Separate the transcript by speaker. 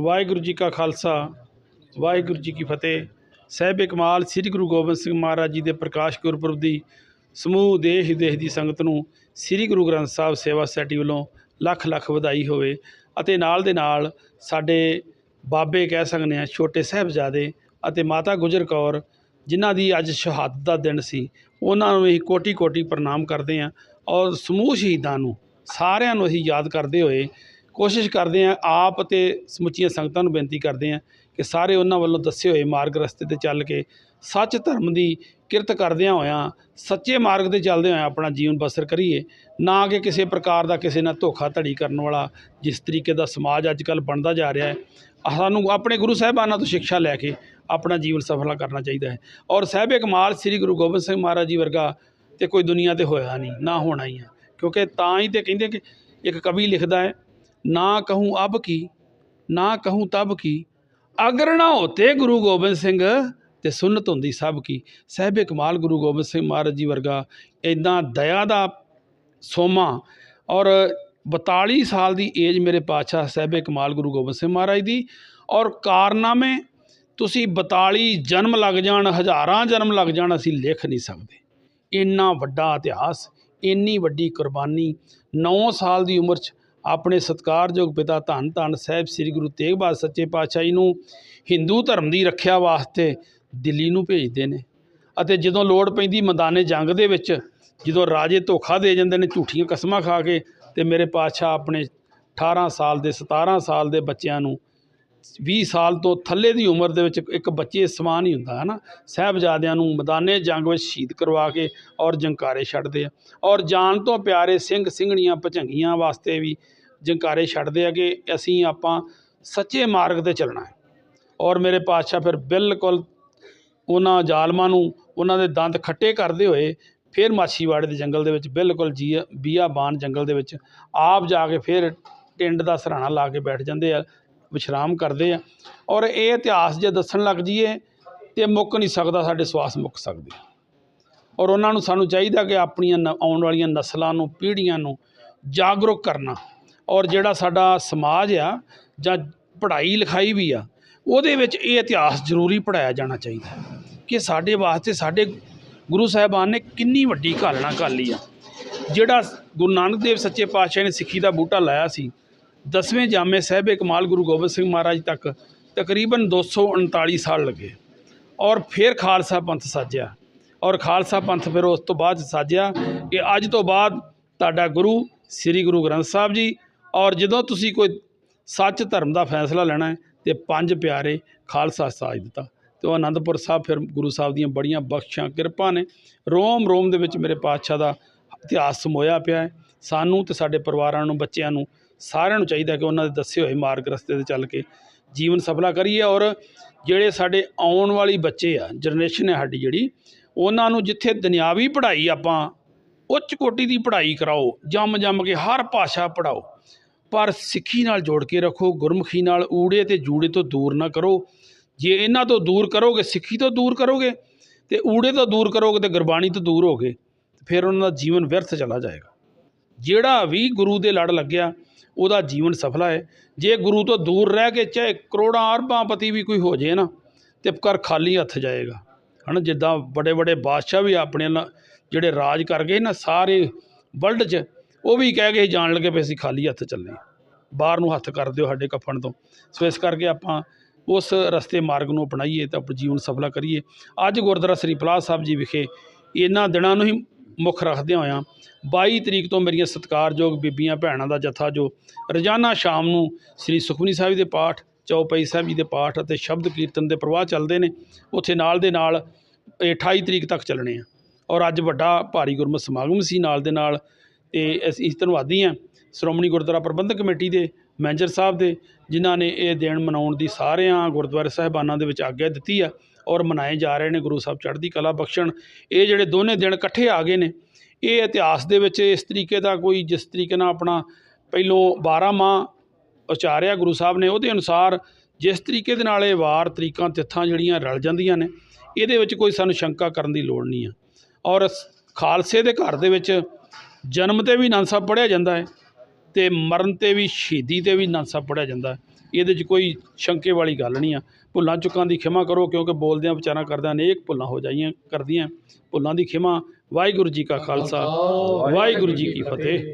Speaker 1: ਵਾਹਿਗੁਰੂ ਜੀ ਕਾ ਖਾਲਸਾ, ਵਾਹਿਗੁਰੂ ਜੀ ਕੀ ਫਤਿਹ। ਸਾਹਿਬ ਕਮਾਲ ਸ੍ਰੀ ਗੁਰੂ ਗੋਬਿੰਦ ਸਿੰਘ ਮਹਾਰਾਜ ਜੀ ਦੇ ਪ੍ਰਕਾਸ਼ ਗੁਰਪੁਰਬ ਦੀ ਸਮੂਹ ਦੇਸ਼ ਵਿਦੇਸ਼ ਦੀ ਸੰਗਤ ਨੂੰ ਸ੍ਰੀ ਗੁਰੂ ਗ੍ਰੰਥ ਸਾਹਿਬ ਸੇਵਾ ਸੈਟੀ ਵੱਲੋਂ ਲੱਖ ਲੱਖ ਵਧਾਈ ਹੋਵੇ ਅਤੇ ਨਾਲ ਦੇ ਨਾਲ ਸਾਡੇ ਬਾਬੇ ਕਹਿ ਸਕਦੇ ਹਾਂ, ਛੋਟੇ ਸਾਹਿਬਜ਼ਾਦੇ ਅਤੇ ਮਾਤਾ ਗੁਜਰ ਕੌਰ, ਜਿਨ੍ਹਾਂ ਦੀ ਅੱਜ ਸ਼ਹਾਦਤ ਦਾ ਦਿਨ ਸੀ, ਉਹਨਾਂ ਨੂੰ ਅਸੀਂ ਕੋਟੀ ਕੋਟੀ ਪ੍ਰਣਾਮ ਕਰਦੇ ਹਾਂ ਔਰ ਸਮੂਹ ਸ਼ਹੀਦਾਂ ਨੂੰ ਸਾਰਿਆਂ ਨੂੰ ਅਸੀਂ ਯਾਦ ਕਰਦੇ ਹੋਏ ਕੋਸ਼ਿਸ਼ ਕਰਦੇ ਹਾਂ, ਆਪ ਅਤੇ ਸਮੁੱਚੀਆਂ ਸੰਗਤਾਂ ਨੂੰ ਬੇਨਤੀ ਕਰਦੇ ਹਾਂ ਕਿ ਸਾਰੇ ਉਹਨਾਂ ਵੱਲੋਂ ਦੱਸੇ ਹੋਏ ਮਾਰਗ ਰਸਤੇ ਤੇ ਚੱਲ ਕੇ ਸੱਚ ਧਰਮ ਦੀ ਕਿਰਤ ਕਰਦਿਆਂ ਹੋਇਆਂ, ਸੱਚੇ ਮਾਰਗ ਤੇ ਚੱਲਦੇ ਹੋਇਆਂ ਆਪਣਾ ਜੀਵਨ ਬਸਰ ਕਰੀਏ। ਨਾ ਕਿ ਕਿਸੇ ਪ੍ਰਕਾਰ ਦਾ ਕਿਸੇ ਨਾਲ ਧੋਖਾ ਧੜੀ ਕਰਨ ਵਾਲਾ ਜਿਸ ਤਰੀਕੇ ਦਾ ਸਮਾਜ ਅੱਜ ਕੱਲ੍ਹ ਬਣਦਾ ਜਾ ਰਿਹਾ ਹੈ। ਸਾਨੂੰ ਆਪਣੇ ਗੁਰੂ ਸਾਹਿਬਾਨਾਂ ਤੋਂ ਸਿੱਖਿਆ ਲੈ ਕੇ ਆਪਣਾ ਜੀਵਨ ਸਫਲਾ ਕਰਨਾ ਚਾਹੀਦਾ ਹੈ। ਔਰ ਸਾਹਿਬ ਕਮਾਲ ਸ੍ਰੀ ਗੁਰੂ ਗੋਬਿੰਦ ਸਿੰਘ ਮਹਾਰਾਜ ਜੀ ਵਰਗਾ ਤੇ ਕੋਈ ਦੁਨੀਆ ਤੇ ਹੋਇਆ ਨਹੀਂ, ਨਾ ਹੋਣਾ ਹੀ ਹੈ ਕਿਉਂਕਿ ਤਾਂ ਹੀ ਤੇ ਕਹਿੰਦੇ ਕਿ ਇੱਕ ਕਵੀ ਲਿਖਦਾ ਹੈ ਨਾ ਕਹੂੰ ਅਬ ਕੀ, ਨਾ ਕਹੂੰ ਤਬ ਕੀ। ਅਗਰ ਨਾ ਹੋਤੇ ਗੁਰੂ ਗੋਬਿੰਦ ਸਿੰਘ ਤੇ ਸੁਨਤ ਹੁੰਦੀ ਸਭ ਕੀ। ਸਾਹਿਬ ਕਮਾਲ ਗੁਰੂ ਗੋਬਿੰਦ ਸਿੰਘ ਮਹਾਰਾਜ ਜੀ ਵਰਗਾ ਇਦਾਂ ਦਇਆ ਦਾ ਸੋਮਾ ਔਰ 42 ਸਾਲ ਦੀ ਏਜ ਮੇਰੇ ਪਾਤਸ਼ਾਹ ਸਾਹਿਬ ਕਮਾਲ ਗੁਰੂ ਗੋਬਿੰਦ ਸਿੰਘ ਮਹਾਰਾਜ ਦੀ ਔਰ ਕਾਰਨਾਮੇ ਤੁਸੀਂ 42 ਜਨਮ ਲੱਗ ਜਾਣ, ਹਜ਼ਾਰਾਂ ਜਨਮ ਲੱਗ ਜਾਣ ਅਸੀਂ ਲਿਖ ਨਹੀਂ ਸਕਦੇ। ਇੰਨਾ ਵੱਡਾ ਇਤਿਹਾਸ, ਇੰਨੀ ਵੱਡੀ ਕੁਰਬਾਨੀ 9 ਸਾਲ ਦੀ ਉਮਰ 'ਚ ਆਪਣੇ ਸਤਿਕਾਰਯੋਗ ਪਿਤਾ ਧੰਨ ਧੰਨ ਸਾਹਿਬ ਸ੍ਰੀ ਗੁਰੂ ਤੇਗ ਬਹਾਦਰ ਸੱਚੇ ਪਾਤਸ਼ਾਹ ਜੀ ਨੂੰ ਹਿੰਦੂ ਧਰਮ ਦੀ ਰੱਖਿਆ ਵਾਸਤੇ ਦਿੱਲੀ ਨੂੰ ਭੇਜਦੇ ਨੇ। ਅਤੇ ਜਦੋਂ ਲੋੜ ਪੈਂਦੀ ਮੈਦਾਨੇ ਜੰਗ ਦੇ ਵਿੱਚ, ਜਦੋਂ ਰਾਜੇ ਧੋਖਾ ਦੇ ਜਾਂਦੇ ਨੇ, ਝੂਠੀਆਂ ਕਸਮਾਂ ਖਾ ਕੇ, ਤੇ ਮੇਰੇ ਪਾਤਸ਼ਾਹ ਆਪਣੇ 18 ਸਾਲ ਦੇ 17 ਸਾਲ ਦੇ ਬੱਚਿਆਂ ਨੂੰ 20 ਸਾਲ ਤੋਂ ਥੱਲੇ ਦੀ ਉਮਰ ਦੇ ਵਿੱਚ ਇੱਕ ਬੱਚੇ ਸਮਾਨ ਹੀ ਹੁੰਦਾ ਹੈ ਨਾ। ਸਾਹਿਬਜ਼ਾਦਿਆਂ ਨੂੰ ਮੈਦਾਨੇ ਜੰਗ ਵਿੱਚ ਸ਼ਹੀਦ ਕਰਵਾ ਕੇ ਔਰ ਜੰਕਾਰੇ ਛੱਡਦੇ ਆ। ਔਰ ਜਾਨ ਤੋਂ ਪਿਆਰੇ ਸਿੰਘ ਸਿੰਘਣੀਆਂ ਭਜੰਗੀਆਂ ਵਾਸਤੇ ਵੀ ਜੰਕਾਰੇ ਛੱਡਦੇ ਆ ਕਿ ਅਸੀਂ ਆਪਾਂ ਸੱਚੇ ਮਾਰਗ ਤੇ ਚੱਲਣਾ ਹੈ। ਔਰ ਮੇਰੇ ਪਾਤਸ਼ਾਹ ਫਿਰ ਬਿਲਕੁਲ ਉਹਨਾਂ ਜ਼ਾਲਮਾਂ ਨੂੰ ਉਹਨਾਂ ਦੇ ਦੰਦ ਖੱਟੇ ਕਰਦੇ ਹੋਏ ਫਿਰ ਮਾਛੀਵਾੜੇ ਦੇ ਜੰਗਲ ਦੇ ਵਿੱਚ ਬਿਲਕੁਲ ਜੀ ਬੀਆਬਾਨ ਜੰਗਲ ਦੇ ਵਿੱਚ ਆਪ ਜਾ ਕੇ ਫਿਰ ਟਿੰਡ ਦਾ ਸਰਾਣਾ ਲਾ ਕੇ ਬੈਠ ਜਾਂਦੇ ਆ। ਵਿਸ਼ਰਾਮ ਕਰਦੇ ਆ। ਔਰ ਇਹ ਇਤਿਹਾਸ ਜੇ ਦੱਸਣ ਲੱਗ ਜਾਈਏ ਤੇ ਮੁੱਕ ਨਹੀਂ ਸਕਦਾ, ਸਾਡੇ ਸਵਾਸ ਮੁੱਕ ਸਕਦੇ ਔਰ ਉਹਨਾਂ ਨੂੰ ਸਾਨੂੰ ਚਾਹੀਦਾ ਕਿ ਆਪਣੀਆਂ ਨ- ਆਉਣ ਵਾਲੀਆਂ ਨਸਲਾਂ ਨੂੰ, ਪੀੜ੍ਹੀਆਂ ਨੂੰ ਜਾਗਰੂਕ ਕਰਨਾ। ਔਰ ਜਿਹੜਾ ਸਾਡਾ ਸਮਾਜ ਆ ਜਾਂ ਪੜ੍ਹਾਈ ਲਿਖਾਈ ਵੀ ਆ, ਉਹਦੇ ਵਿੱਚ ਇਹ ਇਤਿਹਾਸ ਜ਼ਰੂਰੀ ਪੜਾਇਆ ਜਾਣਾ ਚਾਹੀਦਾ ਕਿ ਸਾਡੇ ਵਾਸਤੇ ਸਾਡੇ ਗੁਰੂ ਸਾਹਿਬਾਨ ਨੇ ਕਿੰਨੀ ਵੱਡੀ ਘਾਲਣਾ ਘਾਲੀ ਆ। ਜਿਹੜਾ ਗੁਰੂ ਨਾਨਕ ਦੇਵ ਸੱਚੇ ਪਾਤਸ਼ਾਹ ਨੇ ਸਿੱਖੀ ਦਾ ਬੂਟਾ ਲਾਇਆ ਸੀ ਦਸਵੇਂ ਜਾਮੇ ਸਾਹਿਬ ਕਮਾਲ ਗੁਰੂ ਗੋਬਿੰਦ ਸਿੰਘ ਮਹਾਰਾਜ ਤੱਕ ਤਕਰੀਬਨ 239 ਸਾਲ ਲੱਗੇ ਔਰ ਫਿਰ ਖਾਲਸਾ ਪੰਥ ਸਾਜਿਆ। ਔਰ ਖਾਲਸਾ ਪੰਥ ਫਿਰ ਉਸ ਤੋਂ ਬਾਅਦ ਸਾਜਿਆ ਕਿ ਅੱਜ ਤੋਂ ਬਾਅਦ ਤੁਹਾਡਾ ਗੁਰੂ ਸ੍ਰੀ ਗੁਰੂ ਗ੍ਰੰਥ ਸਾਹਿਬ ਜੀ ਔਰ ਜਦੋਂ ਤੁਸੀਂ ਕੋਈ ਸੱਚ ਧਰਮ ਦਾ ਫੈਸਲਾ ਲੈਣਾ ਹੈ ਤੇ ਪੰਜ ਪਿਆਰੇ ਖਾਲਸਾ ਸਾਜ ਦਿੱਤਾ। ਤੇ ਉਹ ਆਨੰਦਪੁਰ ਸਾਹਿਬ ਫਿਰ ਗੁਰੂ ਸਾਹਿਬ ਦੀਆਂ ਬੜੀਆਂ ਬਖਸ਼ਾਂ, ਕਿਰਪਾ ਨੇ ਰੋਮ ਰੋਮ ਦੇ ਵਿੱਚ ਮੇਰੇ ਪਾਤਸ਼ਾਹ ਦਾ ਇਤਿਹਾਸ ਸਮੋਇਆ ਪਿਆ ਹੈ। ਸਾਨੂੰ ਤੇ ਸਾਡੇ ਪਰਿਵਾਰਾਂ ਨੂੰ, ਬੱਚਿਆਂ ਨੂੰ ਸਾਰਿਆਂ ਨੂੰ ਚਾਹੀਦਾ ਕਿ ਉਹਨਾਂ ਦੇ ਦੱਸੇ ਹੋਏ ਮਾਰਗ ਰਸਤੇ ਤੇ ਚੱਲ ਕੇ ਜੀਵਨ ਸਫਲਾ ਕਰੀਏ ਔਰ ਜਿਹੜੇ ਸਾਡੇ ਆਉਣ ਵਾਲੀ ਬੱਚੇ ਆ ਜਨਰੇਸ਼ਨ ਹੈ ਸਾਡੀ ਜਿਹੜੀ, ਉਹਨਾਂ ਨੂੰ ਜਿੱਥੇ ਦੁਨਿਆਵੀ ਪੜ੍ਹਾਈ ਆਪਾਂ ਉੱਚ ਕੋਟੀ ਦੀ ਪੜ੍ਹਾਈ ਕਰਾਓ, ਜੰਮ ਜੰਮ ਕੇ ਹਰ ਭਾਸ਼ਾ ਪੜ੍ਹਾਓ, ਪਰ ਸਿੱਖੀ ਨਾਲ ਜੋੜ ਕੇ ਰੱਖੋ, ਗੁਰਮੁਖੀ ਨਾਲ ਊੜੇ ਤੇ ਜੂੜੇ ਤੋਂ ਦੂਰ ਨਾ ਕਰੋ। ਜੇ ਇਹਨਾਂ ਤੋਂ ਦੂਰ ਕਰੋਗੇ, ਸਿੱਖੀ ਤੋਂ ਦੂਰ ਕਰੋਗੇ, ਤੇ ਊੜੇ ਤੋਂ ਦੂਰ ਕਰੋਗੇ ਤੇ ਗੁਰਬਾਣੀ ਤੋਂ ਦੂਰ ਹੋਗੇ ਫਿਰ ਉਹਨਾਂ ਦਾ ਜੀਵਨ ਵਿਅਰਥ ਚਲਾ ਜਾਏਗਾ। ਜਿਹੜਾ ਵੀ ਗੁਰੂ ਦੇ ਲੜ ਲੱਗਿਆ ਉਹਦਾ ਜੀਵਨ ਸਫਲਾ ਹੈ। ਜੇ ਗੁਰੂ ਤੋਂ ਦੂਰ ਰਹਿ ਕੇ ਚਾਹੇ ਕਰੋੜਾਂ ਅਰਬਾਂ ਪਤੀ ਵੀ ਕੋਈ ਹੋ ਜੇ ਨਾ, ਤੇ ਘਰ ਖਾਲੀ ਹੱਥ ਜਾਏਗਾ। ਹਨਾ, ਜਿੱਦਾਂ ਵੱਡੇ ਵੱਡੇ ਬਾਦਸ਼ਾਹ ਵੀ ਆਪਣੇ ਨਾਲ ਜਿਹੜੇ ਰਾਜ ਕਰ ਗਏ ਨਾ, ਸਾਰੇ ਵਰਲਡ 'ਚ, ਉਹ ਵੀ ਕਹਿ ਗਏ ਜਾਣ ਲੱਗੇ ਵੀ ਅਸੀਂ ਖਾਲੀ ਹੱਥ ਚੱਲੇ ਬਾਹਰ ਨੂੰ ਹੱਥ ਕਰ ਦਿਓ ਸਾਡੇ ਕਫਨ ਤੋਂ। ਸੋ ਇਸ ਕਰਕੇ ਆਪਾਂ ਉਸ ਰਸਤੇ ਮਾਰਗ ਨੂੰ ਅਪਣਾਈਏ ਤਾਂ ਆਪਣਾ ਜੀਵਨ ਸਫਲਾ ਕਰੀਏ। ਅੱਜ ਗੁਰਦੁਆਰਾ ਸ੍ਰੀ ਪਲਾਹ ਸਾਹਿਬ ਜੀ ਵਿਖੇ ਇਹਨਾਂ ਦਿਨਾਂ ਨੂੰ ਹੀ ਮੁੱਖ ਰੱਖਦਿਆਂ ਹੋਇਆਂ 22 ਤਰੀਕ ਤੋਂ ਮੇਰੀਆਂ ਸਤਿਕਾਰਯੋਗ ਬੀਬੀਆਂ, ਭੈਣਾਂ ਦਾ ਜਥਾ ਜੋ ਰੋਜ਼ਾਨਾ ਸ਼ਾਮ ਨੂੰ ਸ੍ਰੀ ਸੁਖਮਨੀ ਸਾਹਿਬ ਦੇ ਪਾਠ, ਚੌਪਈ ਸਾਹਿਬ ਜੀ ਦੇ ਪਾਠ ਅਤੇ ਸ਼ਬਦ ਕੀਰਤਨ ਦੇ ਪ੍ਰਵਾਹ ਚੱਲਦੇ ਨੇ, ਉੱਥੇ ਨਾਲ ਦੇ ਨਾਲ ਇਹ 28 ਤਰੀਕ ਤੱਕ ਚੱਲਣੇ ਆ। ਔਰ ਅੱਜ ਵੱਡਾ ਭਾਰੀ ਗੁਰਮਤਿ ਸਮਾਗਮ ਸੀ ਨਾਲ ਦੇ ਨਾਲ ਤੇ ਅਸੀਂ ਧੰਨਵਾਦੀ ਹਾਂ ਸ਼੍ਰੋਮਣੀ ਗੁਰਦੁਆਰਾ ਪ੍ਰਬੰਧਕ ਕਮੇਟੀ ਦੇ ਮੈਨੇਜਰ ਸਾਹਿਬ ਦੇ, ਜਿਨ੍ਹਾਂ ਨੇ ਇਹ ਦਿਨ ਮਨਾਉਣ ਦੀ ਸਾਰਿਆਂ ਗੁਰਦੁਆਰੇ ਸਾਹਿਬਾਨਾਂ ਦੇ ਵਿੱਚ ਆਗਿਆ ਦਿੱਤੀ ਆ ਔਰ ਮਨਾਏ ਜਾ ਰਹੇ ਨੇ ਗੁਰੂ ਸਾਹਿਬ ਚੜ੍ਹਦੀ ਕਲਾ ਬਖਸ਼ਣ। ਇਹ ਜਿਹੜੇ ਦੋਨੇ ਦਿਨ ਇਕੱਠੇ ਆ ਗਏ ਨੇ, ਇਹ ਇਤਿਹਾਸ ਦੇ ਵਿੱਚ ਇਸ ਤਰੀਕੇ ਦਾ ਕੋਈ, ਜਿਸ ਤਰੀਕੇ ਨਾਲ ਆਪਣਾ ਪਹਿਲੋਂ 12 ਮਾਹ ਉਚਾਰਿਆ ਗੁਰੂ ਸਾਹਿਬ ਨੇ, ਉਹਦੇ ਅਨੁਸਾਰ ਜਿਸ ਤਰੀਕੇ ਦੇ ਨਾਲ ਇਹ ਵਾਰ ਤਰੀਕਾਂ ਤਿੱਥਾਂ ਜਿਹੜੀਆਂ ਰਲ ਜਾਂਦੀਆਂ ਨੇ, ਇਹਦੇ ਵਿੱਚ ਕੋਈ ਸਾਨੂੰ ਸ਼ੰਕਾ ਕਰਨ ਦੀ ਲੋੜ ਨਹੀਂ ਆ। ਔਰ ਖਾਲਸੇ ਦੇ ਘਰ ਦੇ ਵਿੱਚ ਜਨਮ ਤੇ ਵੀ ਆਨੰਦ ਸਾਹਿਬ ਪੜ੍ਹਿਆ ਜਾਂਦਾ ਹੈ। ਤੇ ਮਰਨ ਤੇ ਵੀ ਸ਼ਹੀਦੀ ਤੇ ਵੀ ਆਨੰਦ ਸਾਹਿਬ ਪੜ੍ਹਿਆ ਜਾਂਦਾ। ਇਹਦੇ 'ਚ ਕੋਈ ਸ਼ੰਕੇ ਵਾਲੀ ਗੱਲ ਨਹੀਂ ਆ। ਭੁੱਲਾਂ ਚੁੱਕਾਂ ਦੀ ਖਿਮਾ ਕਰੋ ਕਿਉਂਕਿ ਬੋਲਦਿਆਂ ਵਿਚਾਰਾਂ ਕਰਦਿਆਂ ਅਨੇਕ ਭੁੱਲਾਂ ਹੋ ਜਾਈਆਂ ਕਰਦੀਆਂ। ਭੁੱਲਾਂ ਦੀ ਖਿਮਾ ਵਾਹਿਗੁਰੂ ਜੀ ਕਾ ਖਾਲਸਾ ਵਾਹਿਗੁਰੂ ਜੀ ਕੀ ਫਤਿਹ।